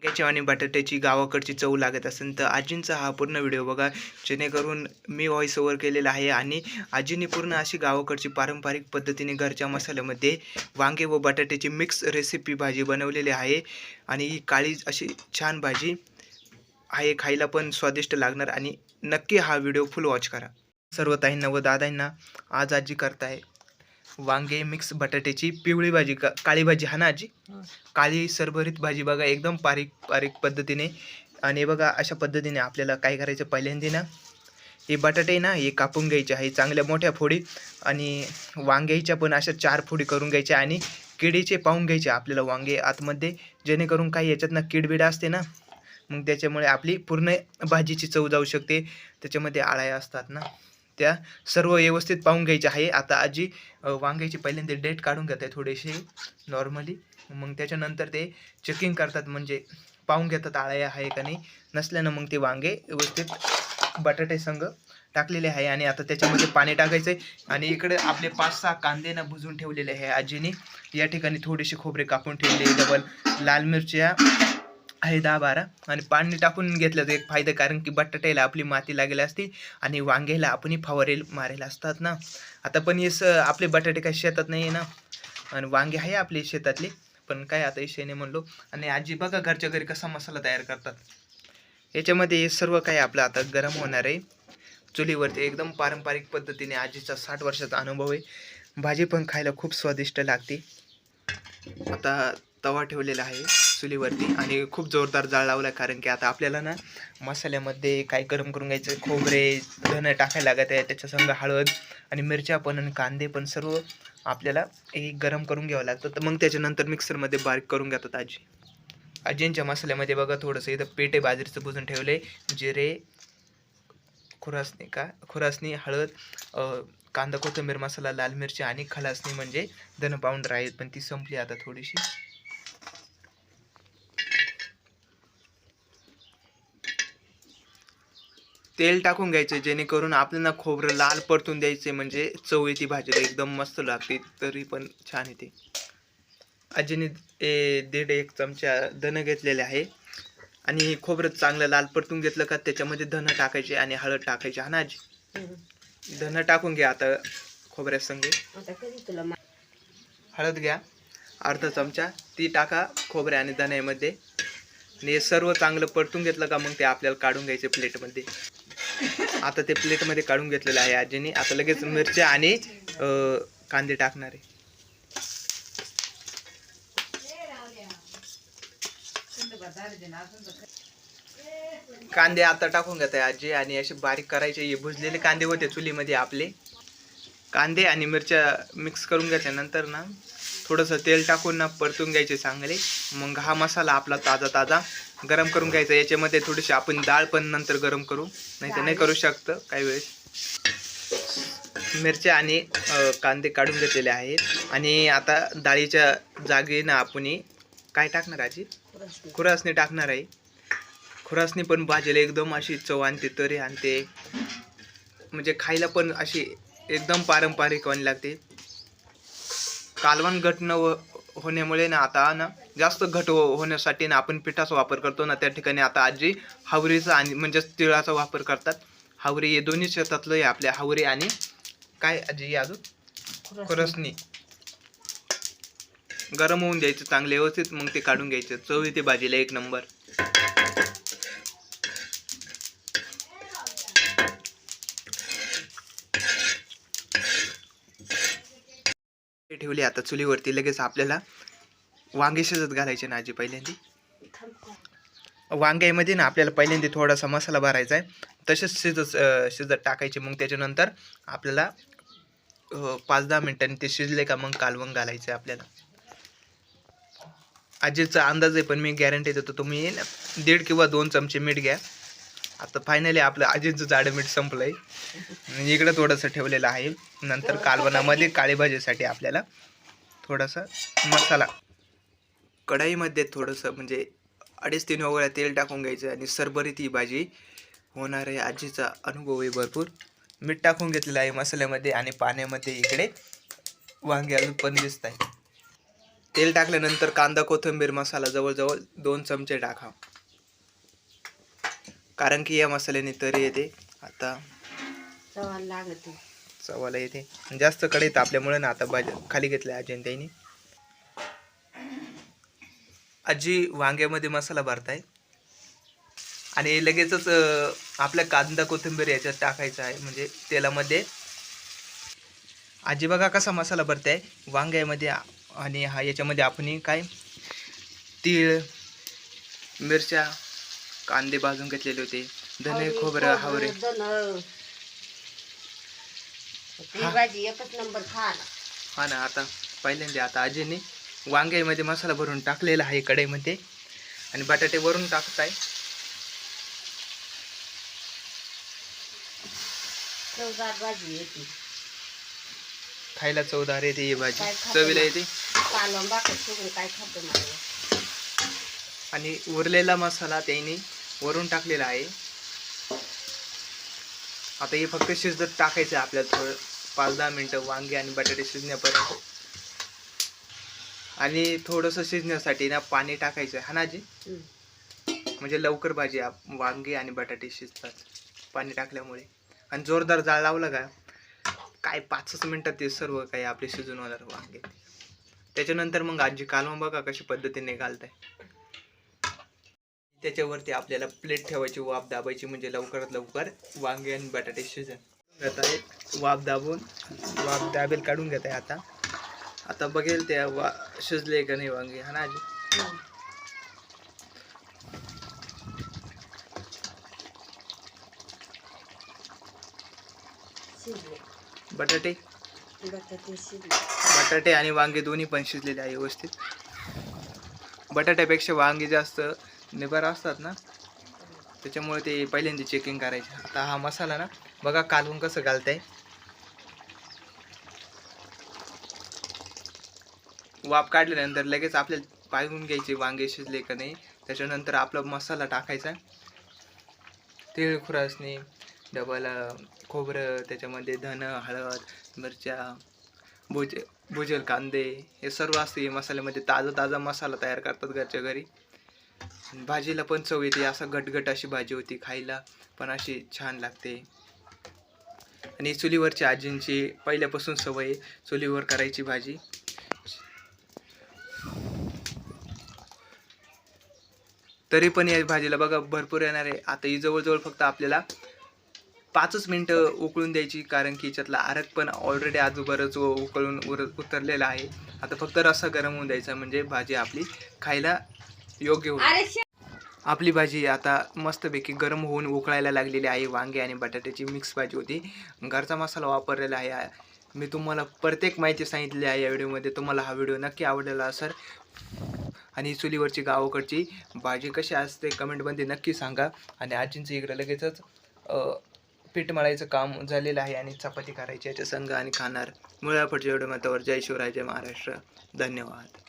वांग्याची आणि बटाट्याची गावाकडची चव लागत असेल तर आजींचा हा पूर्ण व्हिडिओ बघा. जेणेकरून मी व्हॉइस ओव्हर केलेला आहे आणि आजीने पूर्ण अशी गावाकडची पारंपरिक पद्धतीने घरच्या मसाल्यामध्ये वांगे व बटाट्याची मिक्स रेसिपी भाजी बनवलेली आहे. आणि ही काळी अशी छान भाजी आहे खायला पण स्वादिष्ट लागणार आणि नक्की हा व्हिडिओ फुल वॉच करा. सर्व ताईंना व दादांना आज आजी करताय. वांगे मिक्स बटाट्याची पिवळी भाजी का काळी भाजी हा ना आजी? काळी सरभरीत भाजी बघा एकदम बारीक बारीक पद्धतीने. आणि बघा अशा पद्धतीने आपल्याला काय करायचं पहिल्यांदा ना हे बटाटे ना हे कापून घ्यायचे आहे चांगल्या मोठ्या फोडी आणि वांग्याच्या पण अशा चार फोडी करून घ्यायच्या आणि किडीचे पाहून घ्यायचे आपल्याला वांगे आतमध्ये जेणेकरून काही याच्यातनं किडबिड असते ना मग त्याच्यामुळे आपली पूर्ण भाजीची चव जाऊ शकते. त्याच्यामध्ये आळ्या असतात ना. त्या सर्व व्यवस्थित पाहून घ्यायचे आहे. आता आजी वांग्याची पहिल्यांदा डेट काढून घेत आहे थोडेसे नॉर्मली मग त्याच्यानंतर ते चेकिंग करतात म्हणजे पाहून घेतात आळ्या आहे का नाही. नसल्यानं मग ते वांगे व्यवस्थित बटाटे संग टाकलेले आहे आणि आता त्याच्यामध्ये पाणी टाकायचं आहे आणि इकडे आपले पाच सहा कांदे ना भुजून ठेवलेले आहे आजीने. या ठिकाणी थोडेसे खोबरे कापून ठेवले डबल लाल मिरच्या आहे दहा बारा आणि पाणी टाकून घेतलं तर एक फायदा कारण की बटाट्याला आपली माती लागेल असते आणि वांग्याला आपण फवारेल मारेल असतात ना. आता पण हे स आपले बटाटे काही शेतात नाही आहे ना. आणि वांगे आहे आपले शेतातले पण काय आता विषयने म्हणलो. आणि आजी बघा घरच्या घरी कसा मसाला तयार करतात. याच्यामध्ये हे सर्व काही आपलं आता गरम होणार आहे. चुलीवरती एकदम पारंपरिक पद्धतीने आजीचा साठ वर्षाचा अनुभव आहे. भाजी पण खायला खूप स्वादिष्ट लागते. आता तवा ठेवलेला आहे. चुलीवरती आणि खूप जोरदार जाळ लावला आहे कारण की आता आपल्याला ना मसाल्यामध्ये काय गरम करून घ्यायचं खोबरे धनं टाकायला लागत आहे त्याच्या संग हळद आणि मिरच्या पण आणि कांदे पण सर्व आपल्याला हे गरम करून घ्यावं लागतं. तर मग त्याच्यानंतर मिक्सरमध्ये बारीक करून घेतात आजी. आजींच्या मसाल्यामध्ये बघा थोडंसं इथं पेटे बाजरीचं बुजून ठेवले जिरे खुरासणी का खुरासणी हळद कांदा कोथिंबीर मसाला लाल मिरची आणि खलासणी म्हणजे धन पावडर आहेत. पण ती संपली आता थोडीशी. तेल टाकून घ्यायचं जेणेकरून आपल्याला खोबरं लाल परतून द्यायचे म्हणजे चव येते भाजीला एकदम मस्त लागते तरी पण छान येते. आजीने ए दीड एक चमचा धन घेतलेले आहे. आणि हे खोबरं चांगलं लाल परतून घेतलं का त्याच्यामध्ये धन टाकायचे आणि हळद टाकायची. हा ना आजी? धन टाकून घ्या आता खोबऱ्या संगे हळद घ्या अर्धा चमचा. ती टाका खोबऱ्या आणि धण्यामध्ये आणि हे सर्व चांगलं परतून घेतलं का मग ते आपल्याला काढून घ्यायचे प्लेटमध्ये आता ते प्लेटमध्ये काढून घेतलेलं आहे आजीने. आता लगेच मिरच्या आणि कांदे टाकणार आहे. कांदे आता टाकून घेत आहे आजी आणि असे बारीक करायचे. हे भुजलेले कांदे होते चुलीमध्ये आपले. कांदे आणि मिरच्या मिक्स करून घेतल्यानंतर ना थोडंसं तेल टाकून ना परतून घ्यायचे चांगले. मग हा मसाला आपला ताजा ताजा गरम करून घ्यायचा. याच्यामध्ये थोडीशी आपण डाळ पण नंतर गरम करू. नाही तर नाही करू शकतं काही वेळेस. मिरच्या आणि कांदे काढून घेतलेले आहेत. आणि आता डाळीच्या जागी ना आपण काय टाकणार आजी? खुरासणी टाकणार आहे. खुरासणी पण भाजीला एकदम अशी चव आणते तरी आणते. म्हणजे खायला पण अशी एकदम पारंपरिक वाणी लागते. कालवण घट न हो- होण्यामुळे ना आता ना जास्त घट हो- होण्यासाठी ना आपण पिठाचा वापर करतो ना त्या ठिकाणी आता आजी हावरीचा आणि म्हणजे तिळाचा वापर करतात. हावरी हे दोन्ही शेतातलं आहे आपल्या हावरी आणि काय आजी अजून. खुरसणी. गरम होऊन द्यायचं चांगले व्यवस्थित मग ते काढून घ्यायचं. चव येते भाजीला एक नंबर. ठेवली आता चुलीवरती. लगेच आपल्याला वांगे शिजत घालायचे ना आजी पहिल्यांदी. वांग्यामध्ये ना आपल्याला पहिल्यांदा थोडासा मसाला भरायचा आहे. तसेच शिजत शिजत टाकायचे. मग त्याच्यानंतर आपल्याला पाच दहा मिनिटांनी ते शिजले का मग कालवण घालायचं आहे आपल्याला. आजीचा अंदाज आहे पण मी गॅरंटी देतो तुम्ही ना दीड किंवा दोन चमचे मीठ घ्या. आता फायनली आपलं आजीचं जाडं मीठ संपलं आहे इकडं थोडंसं ठेवलेलं आहे. नंतर कालवणामध्ये काळी भाजीसाठी आपल्याला थोडासा मसाला. कढाईमध्ये थोडंसं म्हणजे अडीच तीन वगैरे तेल टाकून घ्यायचं आणि सरभरीत ही भाजी होणार आहे. आजीचा अनुभव आहे भरपूर. मीठ टाकून घेतलेलं आहे मसाल्यामध्ये आणि पाण्यामध्ये इकडे वांगे अजून पण दिसत आहे. तेल टाकल्यानंतर कांदा कोथिंबीर मसाला जवळजवळ दोन चमचे टाका. कारण की या मसाल्याने तरी येते. आता लागत चवाला येते. जास्त कढईत तापल्यामुळे ना आता भाजी खाली घेतल्या आजीने त्यांनी आजी वांग्यामध्ये मसाला भरताय. आणि लगेचच आपल्या कांदा कोथिंबीर याच्यात टाकायचा आहे. म्हणजे तेलामध्ये. आजी बघा कसा मसाला भरताय. वांग्यामध्ये आणि हा याच्यामध्ये आपण काय? तीळ मिरच्या कांदे भाजून घेतलेले होते. धने खोबरं हावरे. हा. हा ना आता पहिल्यांदा आता आजीने वांग्यामध्ये मसाला भरून टाकलेला आहे कढईमध्ये. आणि बटाटे वरून भाजी येते खायला चवदार येते ही भाजी. चवीला? येते. आणि उरलेला मसाला त्यांनी वरून टाकलेला आहे. आता हे फक्त शिजत टाकायचं आहे आपल्याला थोडं पाच दहा मिनटं वांगे आणि बटाटे शिजण्यापर्यंत. आणि थोडंसं शिजण्यासाठी ना पाणी टाकायचं आहे. हा ना हम्म. म्हणजे लवकर भाजी आप- वांगे आणि बटाटे शिजतात. पाणी टाकल्यामुळे. आणि जोरदार जाळ लावलं का? काय पाचच मिनिटात ते सर्व काही आपले शिजून होणार वांगे. त्याच्यानंतर मग आजी कालवण बघा कशी पद्धतीने घालताय? त्याच्यावरती आपल्याला प्लेट ठेवायची वाफ दाबायची म्हणजे लवकरात लवकर वांगे आणि बटाटे शिजन. घेत आहे वाफ दाबून वाफ दाबेल काढून घेत आहे आता. आता बघेल त्या वा शिजले का नाही वांगे हा ना आजी? बटाटे? बटाटे आणि वांगे दोन्ही पण शिजलेले आहे व्यवस्थित. बटाट्यापेक्षा वांगे जास्त निबार असतात ना त्याच्यामुळे ते पहिल्यांदा चेकिंग करायचे. आता हा मसाला ना बघा कालवून कसं घालताय. वाफ काढल्यानंतर लगेच आपल्याला पाहून घ्यायचे वांगे शिजले का नाही त्याच्यानंतर आपला मसाला टाकायचा. तीळ खुरासणी डबल खोबरं त्याच्यामध्ये धन हळद मिरच्या भुज भुजल कांदे हे सर्व असते मसाल्यामध्ये ताजा ताजा मसाला तयार करतात घरच्या घरी. भाजीला पण चव येते. असं गटगट अशी भाजी होती खायला पण अशी छान लागते. आणि चुलीवरची आजींची पहिल्यापासून सवय आहे चुलीवर करायची भाजी. तरी पण या भाजीला बघा भरपूर येणार आहे. आता ही जवळजवळ फक्त आपल्याला पाचच मिनटं उकळून द्यायची कारण की याच्यातला आरक पण ऑलरेडी आजूबरच उकळून उर उतरलेला आहे. आता फक्त रस्सा गरम होऊन द्यायचा म्हणजे भाजी आपली खायला योग्य होईल. आपली भाजी आता मस्तपैकी गरम होऊन उकळायला लागलेली आहे. वांगे आणि बटाट्याची मिक्स भाजी होती. घरचा मसाला वापरलेला आहे. मी तुम्हाला प्रत्येक माहिती सांगितली आहे या व्हिडिओमध्ये. तुम्हाला हा व्हिडिओ नक्की आवडलेला असेल. आणि चुलीवरची गावाकडची भाजी कशी असते कमेंटमध्ये नक्की सांगा. आणि आजींचं इकडं लगेचच पीठ मळायचं काम झालेलं आहे आणि चपाती करायची याच्या संघ आणि खाणार मुळा पुढच्या व्हिडिओ जय शिवराय जय महाराष्ट्र. धन्यवाद.